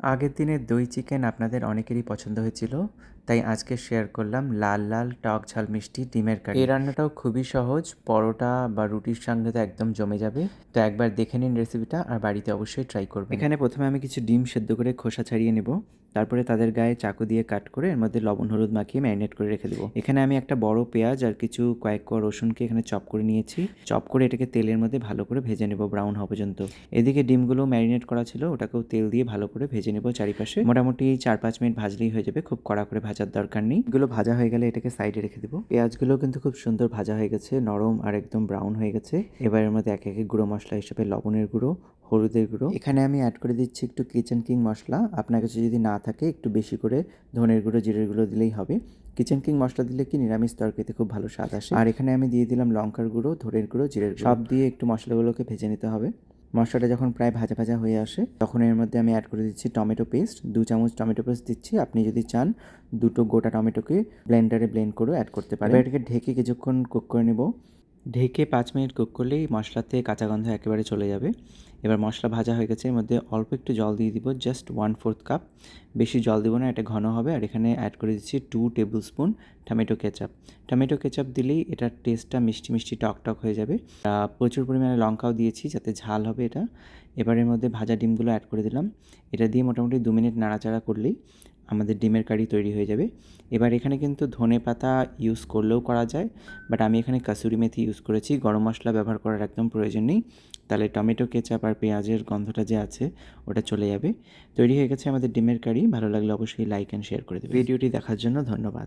আগের দিনের দই চিকেন আপনাদের অনেকেরই পছন্দ হয়েছিল। তাই আজকে শেয়ার করলাম লাল লাল টক ঝাল মিষ্টি ডিমের কারি। এই রান্নাটাও খুবই সহজ পরোটা বা রুটির সঙ্গে তো একদম জমে যাবে। তো একবার দেখে নিন রেসিপিটা আর বাড়িতে অবশ্যই ট্রাই করবেন। এখানে প্রথমে আমি কিছু ডিম সেদ্ধ করে খোসা ছাড়িয়ে নেব। তারপরে তাদের গায়ে চাকু দিয়ে কাট করে এর মধ্যে লবণ হলুদ মাখিয়ে ম্যারিনেট করে রেখে দেবো। এখানে আমি একটা বড় পেঁয়াজ আর কিছু কয়েক কোয়া রসুনকে এখানে চপ করে নিয়েছি। চপ করে এটাকে তেলের মধ্যে ভালো করে ভেজে নেব ব্রাউন হওয়া পর্যন্ত। এদিকে ডিমগুলো ম্যারিনেট করা ছিল ওটাকেও তেল দিয়ে ভালো করে ভেজে নেব চারিপাশে। মোটামুটি চার পাঁচ মিনিট ভাজলেই হয়ে যাবে খুব কড়া করে ভাজার দরকার নেই। এগুলো ভাজা হয়ে গেলে এটাকে সাইডে রেখে দেবো। পেঁয়াজগুলো কিন্তু খুব সুন্দর ভাজা হয়ে গেছে, নরম আর একদম ব্রাউন হয়ে গেছে। এবার এর মধ্যে এক এক গুঁড়ো মশলা হিসেবে লবণের গুঁড়ো, হলুদের গুঁড়ো। এখানে আমি অ্যাড করে দিচ্ছি একটু কিচেন কিং মশলা। আপনার কাছে যদি না থাকে, একটু বেশি করে ধনের গুঁড়ো, জিরের গুঁড়ো দিলেই হবে। কিচেন কিং মশলা দিলে কি নিরামিষ তরকারিতে খুব ভালো স্বাদ আসে। আর এখানে আমি দিয়ে দিলাম লঙ্কার গুঁড়ো, ধনের গুঁড়ো, জিরের গুঁড়ো। সব দিয়ে একটু মশলাগুলোকে ভেজে নিতে হবে। মশলাটা যখন প্রায় ভাজা ভাজা হয়ে আসে, তখন এর মধ্যে আমি অ্যাড করে দিচ্ছি টমেটো পেস্ট দু চামচ টমেটো পেস্ট দিচ্ছি। আপনি যদি চান, দুটো গোটা টমেটোকে ব্লেন্ডারে ব্লেন্ড করে অ্যাড করতে পারেন। এটাকে ঢেকে কিছুক্ষণ কুক করে নেব। ঢেকে পাঁচ মিনিট কুক করলেই মশলাতে কাঁচা গন্ধ একেবারে চলে যাবে। এবার মশলা ভাজা হয়ে গেছে, এর মধ্যে অল্প একটু জল দিয়ে দিব জাস্ট ওয়ান ফোর্থ কাপ বেশি জল দেবো না, এটা ঘন হবে। আর এখানে অ্যাড করে দিচ্ছি two tablespoon tomato ketchup tomato ketchup দিলেই এটার টেস্টটা মিষ্টি মিষ্টি টক টক হয়ে যাবে। প্রচুর পরিমাণে লঙ্কাও দিয়েছি যাতে ঝাল হবে এটা। এবারের মধ্যে ভাজা ডিমগুলো অ্যাড করে দিলাম। এটা দিয়ে মোটামুটি দু মিনিট নাড়াচাড়া করলেই আমাদের ডিমের কারি তৈরি হয়ে যাবে। এবার এখানে কিন্তু ধনে পাতা ইউজ করলেও করা যায় বাট আমি এখানে কাসুরি মেথি ইউজ করেছি। গরম মশলা ব্যবহার করার একদম প্রয়োজন নেই। তাহলে টমেটো, কেচাপ আর পেঁয়াজের গন্ধটা যে আছে, ওটা চলে যাবে। তৈরি হয়ে গেছে আমাদের ডিমের কারি। ভালো লাগলে অবশ্যই লাইক অ্যান্ড শেয়ার করে দেবে ভিডিওটি দেখার জন্য ধন্যবাদ।